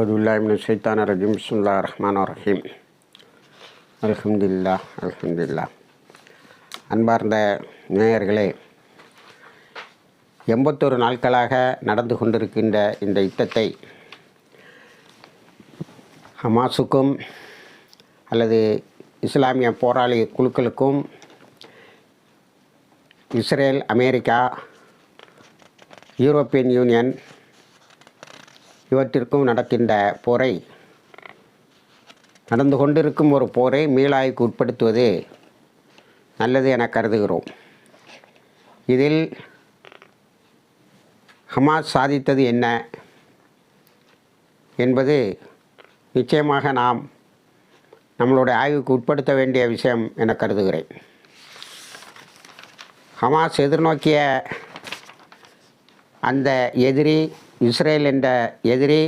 அவுதுல்லாமின் சைத்தான் ரஜீம் பிஸ்முல்லா ரஹ்மான் ரஹீம் அல்ஹம்துலில்லா அல்ஹம்துலில்லா அன்பார்ந்த நேயர்களே எண்பத்தொரு நாட்களாக நடந்து கொண்டிருக்கின்ற இந்த யுத்தத்தை ஹமாஸுக்கும் அல்லது இஸ்லாமிய போராளி குழுக்களுக்கும் இஸ்ரேல் அமெரிக்கா யூரோப்பியன் யூனியன் இவற்றிற்கும் நடக்கின்ற போரை நடந்து கொண்டிருக்கும் ஒரு போரை மீளாய்க்கு உட்படுத்துவது நல்லது என கருதுகிறோம். இதில் ஹமாஸ் சாதித்தது என்ன என்பது நிச்சயமாக நாம் நம்மளுடைய ஆய்வுக்கு உட்படுத்த வேண்டிய விஷயம் என கருதுகிறேன். ஹமாஸ் எதிர்நோக்கிய அந்த எதிரி இஸ்ரேல் என்ற எதிரி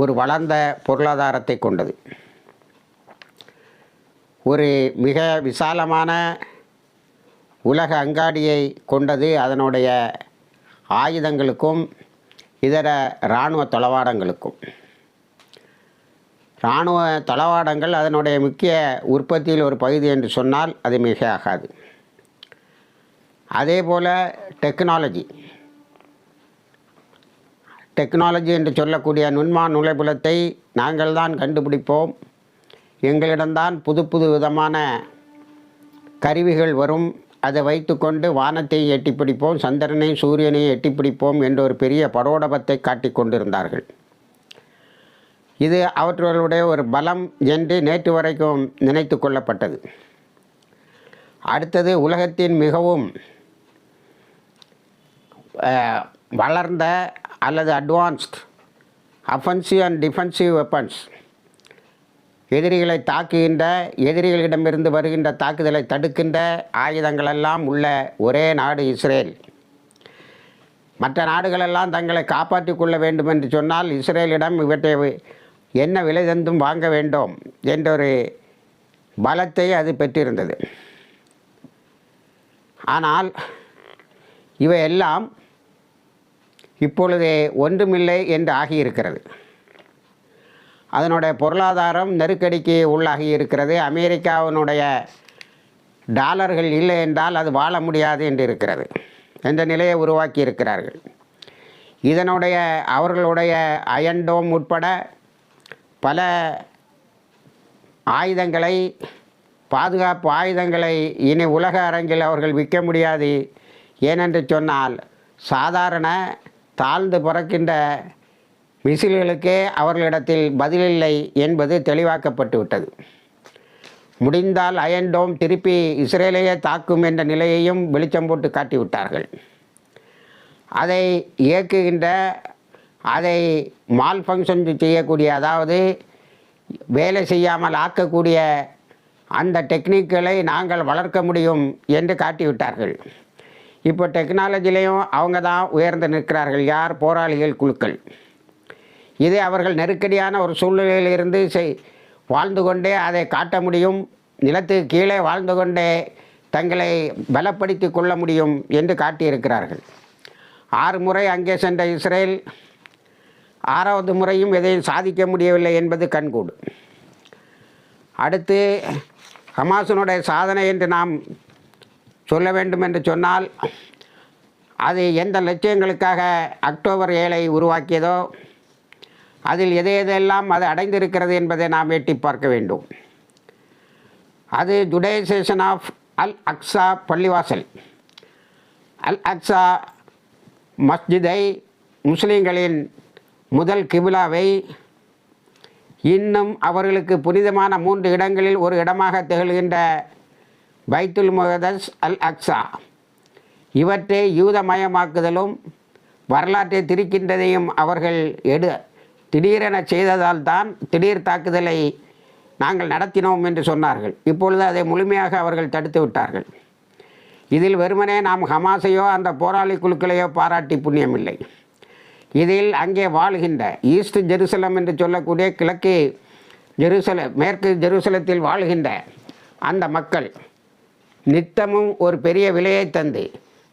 ஒரு வளர்ந்த பொருளாதாரத்தை கொண்டது. ஒரு மிக விசாலமான உலக அங்காடியை கொண்டது அதனுடைய ஆயுதங்களுக்கும் இதர இராணுவ தளவாடங்களுக்கும். இராணுவ தளவாடங்கள் அதனுடைய முக்கிய உற்பத்தியில் ஒரு பகுதி என்று சொன்னால் அது மிக ஆகாது. அதே போல் டெக்னாலஜி. டெக்னாலஜி என்று சொல்லக்கூடிய நுண்மா நுழைபுலத்தை நாங்கள் தான் கண்டுபிடிப்போம். எங்களிடம்தான் புது புது விதமான கருவிகள் வரும். அதை வைத்துக்கொண்டு வானத்தை எட்டி பிடிப்போம் சந்திரனை சூரியனை எட்டி பிடிப்போம் என்ற ஒரு பெரிய படோடபத்தை காட்டிக் கொண்டிருந்தார்கள். இது அவர்களுடைய ஒரு பலம் என்று நேற்று வரைக்கும் நினைத்து கொள்ளப்பட்டது. அடுத்தது உலகத்தின் மிகவும் வளர்ந்த அல்லது advanced offensive and defensive weapons எதிரிகளை தாக்குகின்ற எதிரிகளிடமிருந்து வருகின்ற தாக்குதலை தடுக்கின்ற ஆயுதங்களெல்லாம் உள்ள ஒரே நாடு இஸ்ரேல். மற்ற நாடுகளெல்லாம் தங்களை காப்பாற்றிக் கொள்ள வேண்டும் என்று சொன்னால் இஸ்ரேலிடம் இவற்றை என்ன விலை தந்தும் வாங்க வேண்டும் என்ற ஒரு பலத்தை அது பெற்றிருந்தது. ஆனால் இவையெல்லாம் இப்பொழுது ஒன்றுமில்லை என்று ஆகியிருக்கிறது. அதனுடைய பொருளாதாரம் நெருக்கடிக்கு உள்ளாகி இருக்கிறது அமெரிக்காவினுடைய டாலர்கள் இல்லை என்றால் அது வாழ முடியாது என்று இருக்கிறது. என்ற நிலையை உருவாக்கி இருக்கிறார்கள். இதனுடைய அவர்களுடைய அயன்டோம் உட்பட பல ஆயுதங்களை பாதுகாப்பு ஆயுதங்களை இனி உலக அரங்கில் அவர்கள் விற்க முடியாது. ஏனென்று சொன்னால் சாதாரண தாழ்ந்து பிறக்கின்ற விசில்களுக்கே அவர்களிடத்தில் பதிலில்லை என்பது தெளிவாக்கப்பட்டு விட்டது முடிந்தால் அயன்டோம் திருப்பி இஸ்ரேலையே தாக்கும் என்ற நிலையையும் வெளிச்சம் போட்டு காட்டிவிட்டார்கள். அதை இயக்குகின்ற அதை மால் ஃபங்க்ஷன் செய்யக்கூடிய அதாவது வேலை செய்யாமல் ஆக்கக்கூடிய அந்த டெக்னிக்களை நாங்கள் வளர்க்க முடியும் என்று காட்டிவிட்டார்கள். இப்போ டெக்னாலஜிலையும் அவங்க தான் உயர்ந்து நிற்கிறார்கள். யார்? போராளிகள் குழுக்கள். இது அவர்கள் நெருக்கடியான ஒரு சூழ்நிலையிலிருந்து செய் வாழ்ந்து கொண்டே அதை காட்ட முடியும். நிலத்துக்கு கீழே வாழ்ந்து கொண்டே தங்களை பலப்படுத்தி கொள்ள முடியும் என்று காட்டியிருக்கிறார்கள். ஆறு முறை அங்கே சென்ற இஸ்ரேல் ஆறாவது முறையும் எதையும் சாதிக்க முடியவில்லை என்பது கண்கூடு. அடுத்து ஹமாஸினுடைய சாதனை என்று நாம் சொல்ல வேண்டும் என்று சொன்னால் அது எந்த லட்சியங்களுக்காக அக்டோபர் ஏழை உருவாக்கியதோ அதில் எதை எதெல்லாம் அது அடைந்திருக்கிறது என்பதை நாம் எட்டி பார்க்க வேண்டும். அது ஜுடைசேஷன் ஆஃப் அல் அக்ஸா பள்ளிவாசல். அல் அக்ஸா மஸ்ஜிதை முஸ்லீம்களின் முதல் கிபிலாவை இன்னும் அவர்களுக்கு புனிதமான மூன்று இடங்களில் ஒரு இடமாக திகழ்கின்ற பைத்துல் முகதஸ் அல் அக்ஸா இவற்றை யூதமயமாக்குதலும் வரலாற்றை திரிக்கின்றதையும் அவர்கள் எடு திடீரென செய்ததால் தான் திடீர் தாக்குதலை நாங்கள் நடத்தினோம் என்று சொன்னார்கள். இப்பொழுது அதை முழுமையாக அவர்கள் தடுத்து விட்டார்கள். இதில் வெறுமனே நாம் ஹமாஸையோ அந்த போராளி குழுக்களையோ பாராட்டி புண்ணியமில்லை. இதில் அங்கே வாழ்கின்ற ஈஸ்ட் ஜெருசலம் என்று சொல்லக்கூடிய கிழக்கு ஜெருசல மேற்கு ஜெருசலத்தில் வாழ்கின்ற அந்த மக்கள் நித்தமும் ஒரு பெரிய விலையை தந்து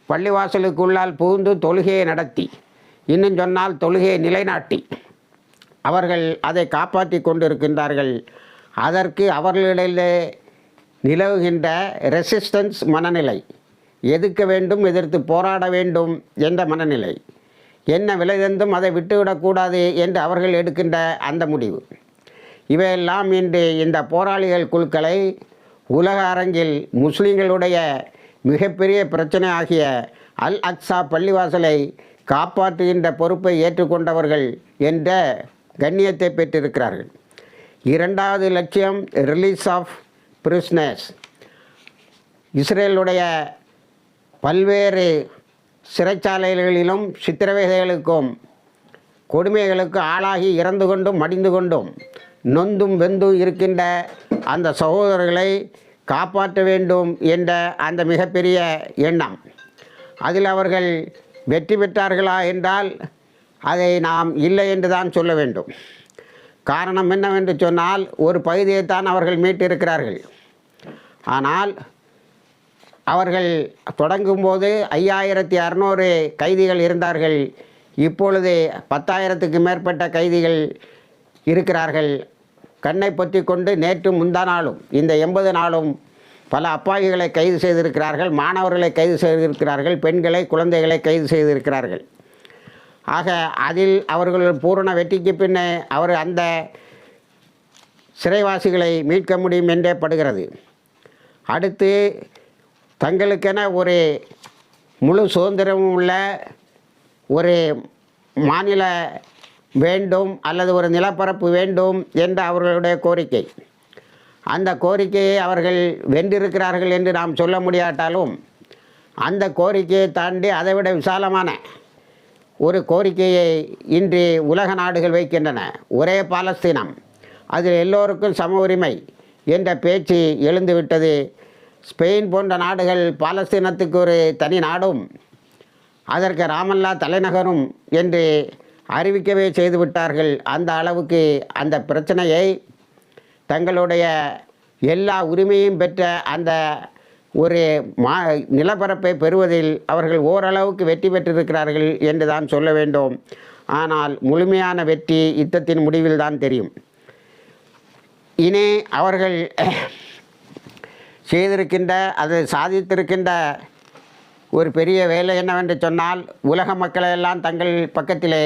பள்ளிவாசலுக்குள்ளால் புகுந்து தொழுகையை நடத்தி. இன்னும் சொன்னால் தொழுகையை நிலைநாட்டி. அவர்கள் அதை காப்பாற்றி கொண்டிருக்கின்றார்கள். அதற்கு அவர்களிடையிலே நிலவுகின்ற ரெசிஸ்டன்ஸ் மனநிலை. எதிர்க்க வேண்டும் எதிர்த்து போராட வேண்டும் என்ற மனநிலை. என்ன விலை தந்தும் அதை விட்டுவிடக்கூடாது என்று அவர்கள் எடுக்கின்ற அந்த முடிவு. இவையெல்லாம் இன்று இந்த போராளிகள் குழுக்களை உலக அரங்கில் முஸ்லீம்களுடைய மிகப்பெரிய பிரச்சனை ஆகிய அல் அக்ஸா பள்ளிவாசலை காப்பாற்றுகின்ற பொறுப்பை ஏற்றுக்கொண்டவர்கள் என்ற கண்ணியத்தை பெற்றிருக்கிறார்கள். இரண்டாவது லட்சியம் ரிலீஸ் ஆஃப் பிரிஸ்னஸ் இஸ்ரேலுடைய பல்வேறு சிறைச்சாலைகளிலும் சித்திரவதைகளுக்கும் கொடுமைகளுக்கு ஆளாகி இறந்து கொண்டும் மடிந்து கொண்டும் நொந்தும் வெந்தும் இருக்கின்ற அந்த சகோதரர்களை காப்பாற்ற வேண்டும் என்ற அந்த மிகப்பெரிய எண்ணம். அதில் அவர்கள் வெற்றி பெற்றார்களா என்றால் அதை நாம் இல்லை என்று தான் சொல்ல வேண்டும். காரணம் என்னவென்று சொன்னால் ஒரு பகுதியைத்தான் அவர்கள் மீட்டிருக்கிறார்கள். ஆனால் அவர்கள் தொடங்கும்போது ஐயாயிரத்தி அறநூறு கைதிகள் இருந்தார்கள். இப்பொழுது பத்தாயிரத்துக்கு மேற்பட்ட கைதிகள் இருக்கிறார்கள். கண்ணை பொத்தி கொண்டு நேற்று முந்தா நாளும் இந்த எண்பது நாளும் பல அப்பாவிகளை கைது செய்திருக்கிறார்கள் மாணவர்களை கைது செய்திருக்கிறார்கள் பெண்களை குழந்தைகளை கைது செய்திருக்கிறார்கள். ஆக அதில் அவர்கள் பூரண வெற்றிக்கு பின்னே அவர் அந்த சிறைவாசிகளை மீட்க முடியும் என்றே படுகிறது. அடுத்து தங்களுக்கென ஒரு முழு சுதந்திரமும் உள்ள ஒரு மாநில வேண்டும் அல்லது ஒரு நிலப்பரப்பு வேண்டும் என்ற அவர்களுடைய கோரிக்கை. அந்த கோரிக்கையை அவர்கள் வென்றிருக்கிறார்கள் என்று நாம் சொல்ல முடியாட்டாலும் அந்த கோரிக்கையை தாண்டி அதைவிட விசாலமான ஒரு கோரிக்கையை இன்று உலக நாடுகள் வைக்கின்றன. ஒரே பாலஸ்தீனம். அதில் எல்லோருக்கும் சம உரிமை என்ற பேச்சு எழுந்துவிட்டது. ஸ்பெயின் போன்ற நாடுகள் பாலஸ்தீனத்துக்கு ஒரு தனி நாடும் அதற்கு ராமல்லா தலைநகரும் என்று அறிவிக்கவே செய்துவிட்டார்கள். அந்த அளவுக்கு அந்த பிரச்சனையை தங்களுடைய எல்லா உரிமையும் பெற்ற அந்த ஒரு மா நிலப்பரப்பை பெறுவதில் அவர்கள் ஓரளவுக்கு வெற்றி பெற்றிருக்கிறார்கள் என்று தான் சொல்ல வேண்டும். ஆனால் முழுமையான வெற்றி யுத்தத்தின் முடிவில் தான் தெரியும். இனி அவர்கள் செய்திருக்கின்ற அது சாதித்திருக்கின்ற ஒரு பெரிய வேலை என்னவென்று சொன்னால் உலக மக்களையெல்லாம் தங்கள் பக்கத்திலே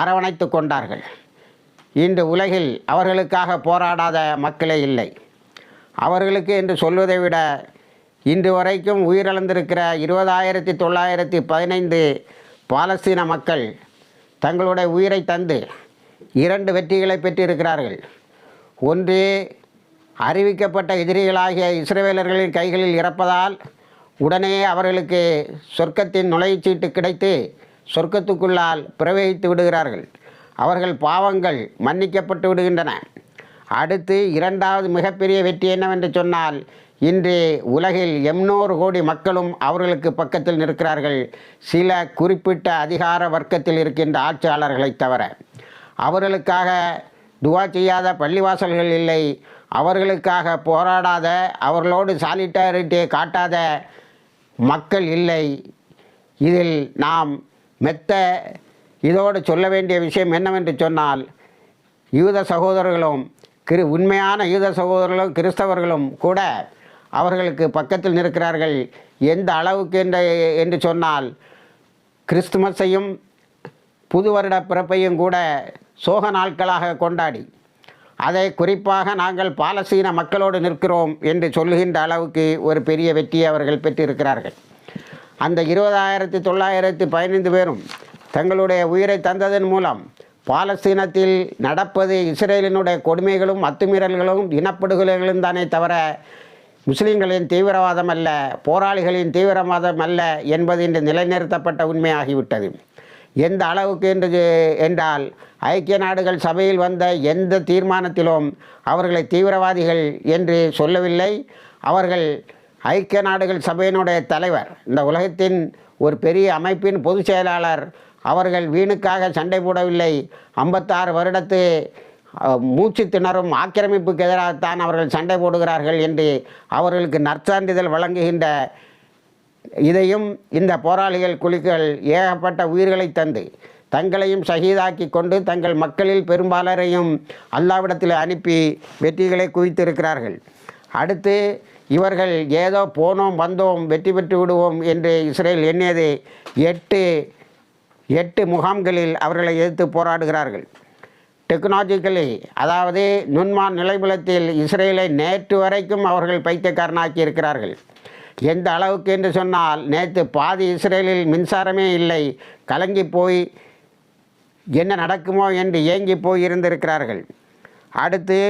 அரவணைத்து கொண்டார்கள். இன்று உலகில் அவர்களுக்காக போராடாத மக்களே இல்லை. அவர்களுக்கு என்று சொல்வதை விட இன்று வரைக்கும் உயிரிழந்திருக்கிற இருபதாயிரத்தி தொள்ளாயிரத்தி பதினைந்து பாலஸ்தீன மக்கள் தங்களுடைய உயிரை தந்து இரண்டு வெற்றிகளை பெற்றிருக்கிறார்கள். ஒன்று அறிவிக்கப்பட்ட எதிரிகளாகிய இஸ்ரேலர்களின் கைகளில் இறப்பதால் உடனே அவர்களுக்கு சொர்க்கத்தின் நுழைவுச்சீட்டு கிடைத்து சொர்க்கத்துக்குள்ளால் பிரவேகித்து விடுகிறார்கள். அவர்கள் பாவங்கள் மன்னிக்கப்பட்டு விடுகின்றன. அடுத்து இரண்டாவது மிகப்பெரிய வெற்றி என்னவென்று சொன்னால் இன்று உலகில் எண்ணூறு கோடி மக்களும் அவர்களுக்கு பக்கத்தில் நிற்கிறார்கள். சில குறிப்பிட்ட அதிகார வர்க்கத்தில் இருக்கின்ற ஆட்சியாளர்களை தவிர. அவர்களுக்காக துவா செய்யாத பள்ளிவாசல்கள் இல்லை. அவர்களுக்காக போராடாத அவர்களோடு சாலிட்டாரிட்டியை காட்டாத மக்கள் இல்லை. இதில் நாம் மெத்த இதோடு சொல்ல வேண்டிய விஷயம் என்னவென்று சொன்னால் யூத சகோதரர்களும் கிரு உண்மையான யூத சகோதரர்களும் கிறிஸ்தவர்களும் கூட அவர்களுக்கு பக்கத்தில் நிற்கிறார்கள். எந்த அளவுக்கு என்று என்று சொன்னால் கிறிஸ்துமஸையும் புது வருட பிறப்பையும் கூட சோக நாட்களாக கொண்டாடி அதை குறிப்பாக நாங்கள் பாலஸ்தீன மக்களோடு நிற்கிறோம் என்று சொல்லுகின்ற அளவுக்கு ஒரு பெரிய வெற்றியை அவர்கள் பெற்றிருக்கிறார்கள். அந்த இருபதாயிரத்தி தொள்ளாயிரத்தி பதினைந்து பேரும் தங்களுடைய உயிரை தந்ததன் மூலம் பாலஸ்தீனத்தில் நடப்பது இஸ்ரேலினுடைய கொடுமைகளும் அத்துமீறல்களும் இனப்படுகொலைகளும் தானே தவிர முஸ்லீம்களின் தீவிரவாதம் அல்ல போராளிகளின் தீவிரவாதம் அல்ல என்பது இன்று நிலைநிறுத்தப்பட்ட உண்மையாகிவிட்டது. எந்த அளவுக்கு என்று என்றால் ஐக்கிய நாடுகள் சபையில் வந்த எந்த தீர்மானத்திலும் அவர்களை தீவிரவாதிகள் என்று சொல்லவில்லை. அவர்கள் ஐக்கிய நாடுகள் சபையினுடைய தலைவர். இந்த உலகத்தின் ஒரு பெரிய அமைப்பின் பொதுச் செயலாளர். அவர்கள் வீணுக்காக சண்டை போடவில்லை. ஐம்பத்தாறு வருடத்து மூச்சு திணறும் ஆக்கிரமிப்புக்கு எதிராகத்தான் அவர்கள் சண்டை போடுகிறார்கள் என்று அவர்களுக்கு நற்சான்றிதழ் வழங்குகின்ற இதையும் இந்த போராளிகள் குழுக்கள் ஏகப்பட்ட உயிர்களை தந்து தங்களையும் சகிதாக்கி கொண்டு தங்கள் மக்களில் பெரும்பாலரையும் அல்லாவிடத்தில் அனுப்பி வெற்றிகளை குவித்திருக்கிறார்கள். அடுத்து இவர்கள் ஏதோ போனோம் வந்தோம் வெற்றி பெற்று விடுவோம் என்று இஸ்ரேல் எண்ணியது எட்டு எட்டு முகாம்களில் அவர்களை எதிர்த்து போராடுகிறார்கள். டெக்னாலஜிக்கலி அதாவது நுண்மான் நிலைபுலத்தில் இஸ்ரேலை நேற்று வரைக்கும் அவர்கள் பைத்தியக்காரனாக்கி இருக்கிறார்கள். எந்த அளவுக்கு என்று சொன்னால் நேற்று பாதி இஸ்ரேலில் மின்சாரமே இல்லை கலங்கி போய் என்ன நடக்குமோ என்று ஏங்கி போய் இருந்திருக்கிறார்கள். அடுத்து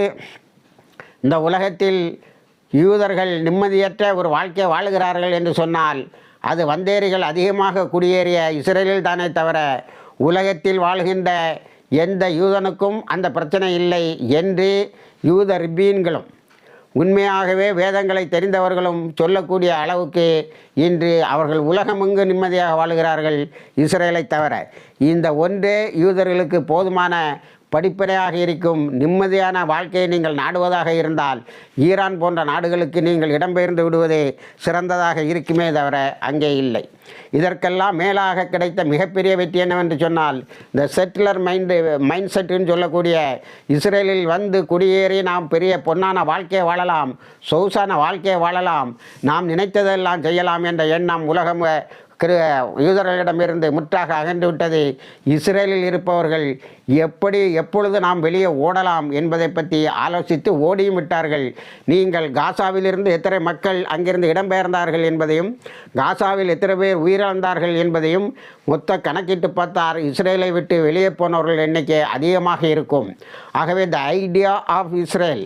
இந்த உலகத்தில் யூதர்கள் நிம்மதியற்ற ஒரு வாழ்க்கையை வாழுகிறார்கள் என்று சொன்னால் அது வந்தேரிகள் அதிகமாக குடியேறிய இஸ்ரேலில் தானே தவிர உலகத்தில் வாழ்கின்ற எந்த யூதனுக்கும் அந்த பிரச்சனை இல்லை என்று யூத ரிப்பீன்களும் உண்மையாகவே வேதங்களை தெரிந்தவர்களும் சொல்லக்கூடிய அளவுக்கு இன்று அவர்கள் உலகமெங்கு நிம்மதியாக வாழுகிறார்கள் இஸ்ரேலை தவிர. இந்த ஒன்றே யூதர்களுக்கு போதுமான படிப்படையாக இருக்கும். நிம்மதியான வாழ்க்கையை நீங்கள் நாடுவதாக இருந்தால் ஈரான் போன்ற நாடுகளுக்கு நீங்கள் இடம்பெயர்ந்து விடுவதே சிறந்ததாக இருக்குமே தவிர அங்கே இல்லை. இதற்கெல்லாம் மேலாக கிடைத்த மிகப்பெரிய வெற்றி என்னவென்று சொன்னால் இந்த செட்டிலர் மைண்டு மைண்ட் செட்டுன்னு சொல்லக்கூடிய இஸ்ரேலில் வந்து குடியேறி நாம் பெரிய பொன்னான வாழ்க்கையை வாழலாம் சொகுசான வாழ்க்கையை வாழலாம் நாம் நினைத்ததெல்லாம் செய்யலாம் என்ற எண்ணம் உலகம் கிரு யூதர்களிடமிருந்து முற்றாக அகன்று விட்டது. இஸ்ரேலில் இருப்பவர்கள் எப்படி எப்பொழுது நாம் வெளியே ஓடலாம் என்பதை பற்றி ஆலோசித்து ஓடியும் விட்டார்கள். நீங்கள் காசாவிலிருந்து எத்தனை மக்கள் அங்கிருந்து இடம்பெயர்ந்தார்கள் என்பதையும் காசாவில் எத்தனை பேர் உயிரிழந்தார்கள் என்பதையும் மொத்த கணக்கிட்டு பார்த்தார் இஸ்ரேலை விட்டு வெளியே போனவர்கள் எண்ணிக்கை அதிகமாக இருக்கும். ஆகவே த ஐடியா ஆஃப் இஸ்ரேல்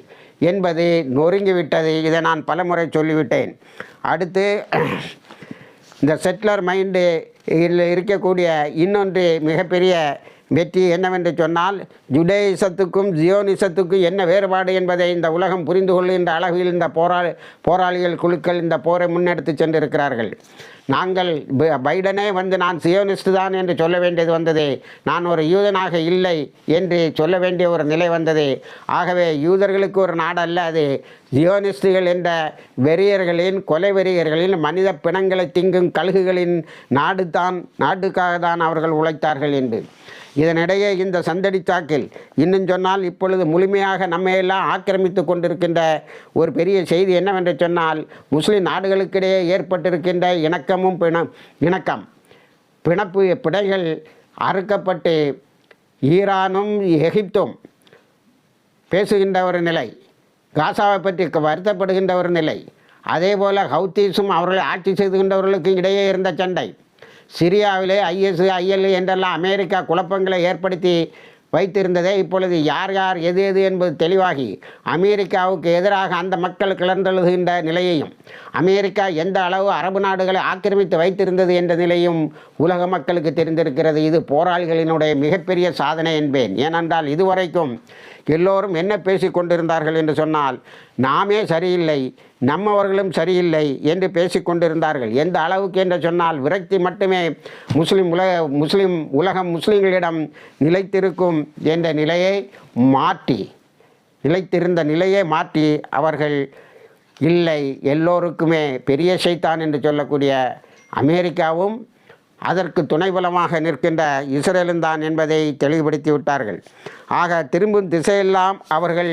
என்பது நொறுங்கிவிட்டது இதை நான் பலமுறை சொல்லிவிட்டேன். அடுத்து இந்த செட்டிலர் மைண்டு இதில் இருக்கக்கூடிய இன்னொன்று மிகப்பெரிய வெற்றி என்னவென்று சொன்னால் ஜுடேயிசத்துக்கும் ஜியோனிசத்துக்கும் என்ன வேறுபாடு என்பதை இந்த உலகம் புரிந்து கொள்கின்ற அளவில் இந்த போராளி போராளிகள் குழுக்கள் இந்த போரை முன்னெடுத்து சென்றிருக்கிறார்கள். நாங்கள் பைடனே வந்து நான் சியோனிஸ்ட் தான் என்று சொல்ல வேண்டியது வந்தது. நான் ஒரு யூதனாக இல்லை என்று சொல்ல வேண்டிய ஒரு நிலை வந்தது. ஆகவே யூதர்களுக்கு ஒரு நாடு அல்ல அது ஜியோனிஸ்டுகள் என்ற வெறியர்களின் கொலை வெறியர்களின் மனித பிணங்களை திங்கும் கழுகுகளின் நாடு தான் நாட்டுக்காக தான் அவர்கள் உழைத்தார்கள் என்று. இதனிடையே இந்த சந்தடி சாக்கில் இன்னும் சொன்னால் இப்பொழுது முழுமையாக நம்மையெல்லாம் ஆக்கிரமித்து கொண்டிருக்கின்ற ஒரு பெரிய செய்தி என்னவென்று சொன்னால் முஸ்லிம் நாடுகளுக்கிடையே ஏற்பட்டிருக்கின்ற இணக்கமும் பிணம் இணக்கம். பிணப்பு பிடைகள் அறுக்கப்பட்டு ஈரானும் எகிப்தும் பேசுகின்ற ஒரு நிலை காசாவை பற்றி க- வருத்தப்படுகின்ற ஒரு நிலை. அதே போல் ஹவுத்தீஸும் அவர்களை ஆட்சி செய்துகின்றவர்களுக்கு இடையே இருந்த சண்டை. சிரியாவிலே ஐஎஸ் ஐஎல்ஏ என்றெல்லாம் அமெரிக்கா குழப்பங்களை ஏற்படுத்தி வைத்திருந்ததே இப்பொழுது யார் யார் எது எது என்பது தெளிவாகி அமெரிக்காவுக்கு எதிராக அந்த மக்கள் கிளர்ந்தெழுகின்ற நிலையையும் அமெரிக்கா எந்த அளவு அரபு நாடுகளை ஆக்கிரமித்து வைத்திருந்தது என்ற நிலையும் உலக மக்களுக்கு தெரிந்திருக்கிறது. இது போராளிகளினுடைய மிகப்பெரிய சாதனை என்பேன். ஏனென்றால் இதுவரைக்கும் எல்லோரும் என்ன பேசி கொண்டிருந்தார்கள் என்று சொன்னால் நாமே சரியில்லை நம்மவர்களும் சரியில்லை என்று பேசி கொண்டிருந்தார்கள். எந்த அளவுக்கு என்று சொன்னால் விரக்தி மட்டுமே முஸ்லீம் உலக முஸ்லீம் உலகம் முஸ்லீம்களிடம் நிலைத்திருக்கும் என்ற நிலையை மாற்றி நிலைத்திருந்த நிலையை மாற்றி அவர்கள் இல்லை எல்லோருக்குமே பெரிய சைத்தான் என்று சொல்லக்கூடிய அமெரிக்காவும் அதற்கு துணைபலமாக நிற்கின்ற இஸ்ரேலும் தான் என்பதை தெளிவுபடுத்தி விட்டார்கள் ஆக திரும்பும் திசையெல்லாம் அவர்கள்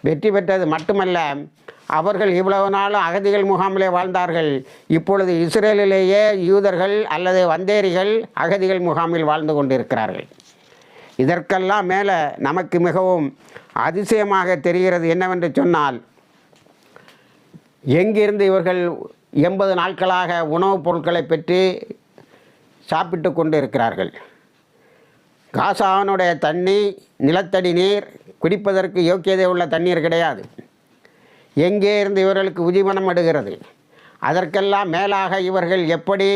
வெற்றி பெற்றது மட்டுமல்ல அவர்கள் இவ்வளவு நாளும் அகதிகள் முகாமிலே வாழ்ந்தார்கள். இப்பொழுது இஸ்ரேலிலேயே யூதர்கள் அல்லது வந்தேரிகள் அகதிகள் முகாமில் வாழ்ந்து கொண்டிருக்கிறார்கள். இதற்கெல்லாம் மேலே நமக்கு மிகவும் அதிசயமாக தெரிகிறது என்னவென்று சொன்னால் எங்கிருந்து இவர்கள் எண்பது நாட்களாக உணவுப் பொருட்களை பெற்று சாப்பிட்டு கொண்டு இருக்கிறார்கள் காசாவனுடைய தண்ணி நிலத்தடி நீர் குடிப்பதற்கு யோக்கியதை உள்ள தண்ணீர் கிடையாது. எங்கே இருந்து இவர்களுக்கு உதிவனம் எடுகிறது? அதற்கெல்லாம் மேலாக இவர்கள் எப்படி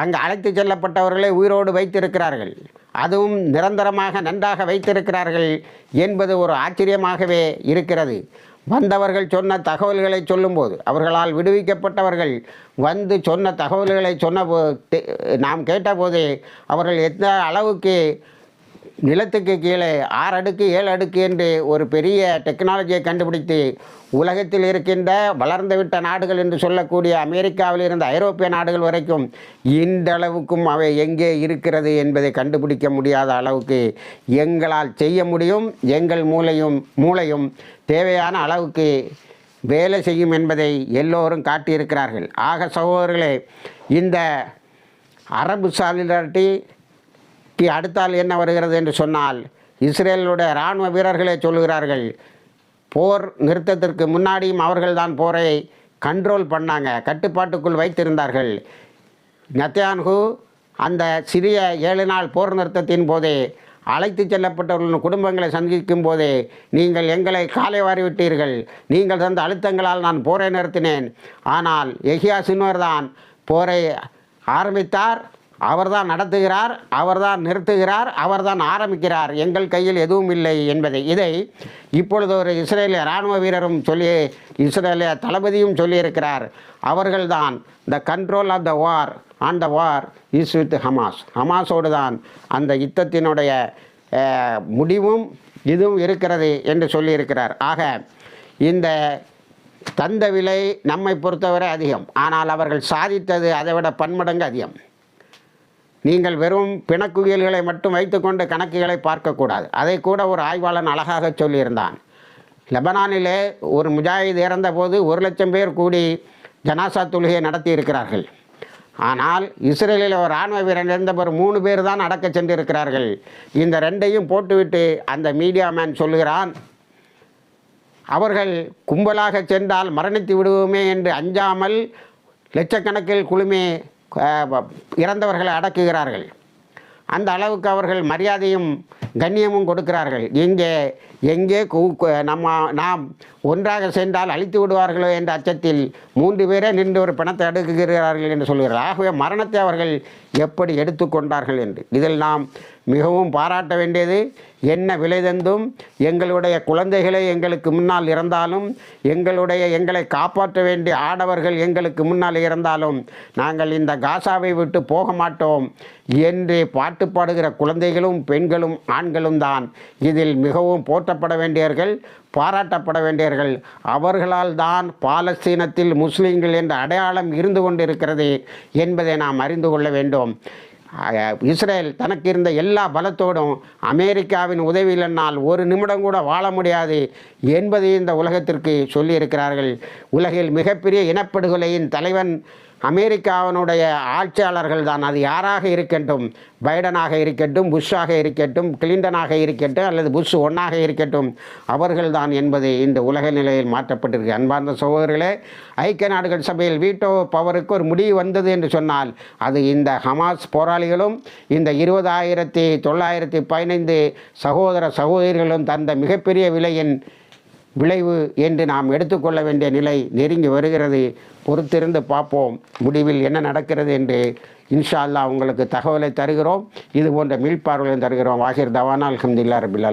அங்கு அழைத்து செல்லப்பட்டவர்களை உயிரோடு வைத்திருக்கிறார்கள்? அதுவும் நிரந்தரமாக நன்றாக வைத்திருக்கிறார்கள் என்பது ஒரு ஆச்சரியமாகவே இருக்கிறது. வந்தவர்கள் சொன்ன தகவல்களை சொல்லும்போது அவர்களால் விடுவிக்கப்பட்டவர்கள் வந்து சொன்ன தகவல்களை சொன்ன நாம் கேட்டபோது அவர்கள் எந்த அளவுக்கு நிலத்துக்கு கீழே ஆறு அடுக்கு ஏழு அடுக்கு என்று ஒரு பெரிய டெக்னாலஜியை கண்டுபிடித்து உலகத்தில் இருக்கின்ற வளர்ந்துவிட்ட நாடுகள் என்று சொல்லக்கூடிய அமெரிக்காவில் இருந்த ஐரோப்பிய நாடுகள் வரைக்கும் இன்றளவுக்கும் அவை எங்கே இருக்கிறது என்பதை கண்டுபிடிக்க முடியாத அளவுக்கு எங்களால் செய்ய முடியும் எங்கள் மூளையும் மூளையும் தேவையான அளவுக்கு வேலை செய்யும் என்பதை எல்லோரும் காட்டியிருக்கிறார்கள். ஆக சகோதரர்களே இந்த அரபு சாலிடாரிட்டி அடுத்தால் என்ன வருகிறது என்று சொன்னால் இஸ்ரேலுடைய இராணுவ வீரர்களே சொல்லுகிறார்கள் போர் நிறுத்தத்திற்கு முன்னாடியும் அவர்கள்தான் போரை கண்ட்ரோல் பண்ணாங்க கட்டுப்பாட்டுக்குள் வைத்திருந்தார்கள். நத்தியான்கு அந்த சிறிய ஏழு நாள் போர் நிறுத்தத்தின் போதே அழைத்து செல்லப்பட்டவர்களின் குடும்பங்களை சந்திக்கும் போதே நீங்கள் எங்களை காலை வாரிவிட்டீர்கள் நீங்கள் தந்த அழுத்தங்களால் நான் போரை நிறுத்தினேன். ஆனால் எஹியா சின்வர் தான் போரை ஆரம்பித்தார் அவர்தான் நடத்துகிறார் அவர்தான் நிறுத்துகிறார் அவர்தான் ஆரம்பிக்கிறார். எங்கள் கையில் எதுவும் இல்லை என்பதை. இதை இப்பொழுது ஒரு இஸ்ரேலிய இராணுவ வீரரும் சொல்லி இஸ்ரேலிய தளபதியும் சொல்லியிருக்கிறார். அவர்கள்தான் the control of the war on the war is with Hamas ஹமாஸோடு தான் அந்த யுத்தத்தினுடைய முடிவும் இதுவும் இருக்கிறது என்று சொல்லியிருக்கிறார். ஆக இந்த தந்த விலை நம்மை பொறுத்தவரை அதிகம். ஆனால் அவர்கள் சாதித்தது அதை விட பன்மடங்கு அதிகம். நீங்கள் வெறும் பிணக்குயில்களை மட்டும் வைத்துக்கொண்டு கணக்குகளை பார்க்கக்கூடாது. அதை கூட ஒரு ஆய்வாளன் அழகாக சொல்லியிருந்தான். லெபனானிலே ஒரு முஜாஹித் இறந்தபோது ஒரு லட்சம் பேர் கூடி ஜனாசா தொழுகையை நடத்தி இருக்கிறார்கள் ஆனால் இஸ்ரேலில் ஒரு ராணுவ வீரன் இருந்தவர் மூணு பேர் தான் அடக்க சென்றிருக்கிறார்கள். இந்த ரெண்டையும் போட்டுவிட்டு அந்த மீடியா மேன் சொல்லுகிறான் அவர்கள் கும்பலாக சென்றால் மரணித்து விடுவோமே என்று அஞ்சாமல் லட்சக்கணக்கில் குழுமே இறந்தவர்களை அடக்குகிறார்கள். அந்த அளவுக்கு அவர்கள் மரியாதையும் கண்ணியமும் கொடுக்கிறார்கள். இங்கே எங்கே கு- நம்ம நாம் ஒன்றாக சென்றால் அழித்து விடுவார்களோ என்ற அச்சத்தில் மூன்று பேரே நின்று ஒரு பணத்தை அடுக்குகிறார்கள் என்று சொல்கிறார்கள். ஆகவே மரணத்தை அவர்கள் எப்படி எடுத்துக்கொண்டார்கள் என்று. இதில் நாம் மிகவும் பாராட்ட வேண்டியது. என்ன விலை தந்தும்? எங்களுடைய குழந்தைகளை எங்களுக்கு முன்னால் இறந்தாலும் எங்களுடைய எங்களை காப்பாற்ற வேண்டிய ஆடவர்கள் எங்களுக்கு முன்னால் இறந்தாலும் நாங்கள் இந்த காசாவை விட்டு போக மாட்டோம். என்று பாட்டு பாடுகிற குழந்தைகளும் பெண்களும் ஆண்களும் தான் இதில் மிகவும் போற்றப்பட வேண்டியவர்கள் பாராட்டப்பட வேண்டியவர்கள் அவர்களால் தான் பாலஸ்தீனத்தில் முஸ்லீம்கள் என்ற அடையாளம் இருந்து கொண்டிருக்கிறது என்பதை நாம் அறிந்து கொள்ள வேண்டும். இஸ்ரேல் தனக்கு இருந்த எல்லா பலத்தோடும் அமெரிக்காவின் உதவியினால் ஒரு நிமிடம் கூட வாழ முடியாது என்பதை இந்த உலகத்திற்கு சொல்லியிருக்கிறார்கள். உலகில் மிகப்பெரிய இனப்படுகொலையின் தலைவன் அமெரிக்காவினுடைய ஆட்சியாளர்கள் தான். அது யாராக இருக்கட்டும்? பைடனாக இருக்கட்டும் புஷ்ஷாக இருக்கட்டும் கிளிண்டனாக இருக்கட்டும் அல்லது புஷ் ஒன்னாக இருக்கட்டும் அவர்கள்தான் என்பது இந்த உலக நிலையில் மாற்றப்பட்டிருக்கு. அன்பார்ந்த சகோதரர்களே ஐக்கிய நாடுகள் சபையில் வீட்டோ பவருக்கு ஒரு முடிவு வந்தது என்று சொன்னால் அது இந்த ஹமாஸ் போராளிகளும் இந்த இருபதாயிரத்தி தொள்ளாயிரத்தி பதினைந்து சகோதர சகோதரிகளும் தந்த மிகப்பெரிய விலையின் விளைவு என்று நாம் எடுத்துக்கொள்ள வேண்டிய நிலை நெருங்கி வருகிறது. பொறுத்திருந்து பார்ப்போம். முடிவில் என்ன நடக்கிறது என்று இன்ஷா அல்லா உங்களுக்கு தகவலை தருகிறோம். இது போன்ற மீள்பார்வையும் தருகிறோம். வாகிர் தவானால் அஹமதுல்லா ரபில்லா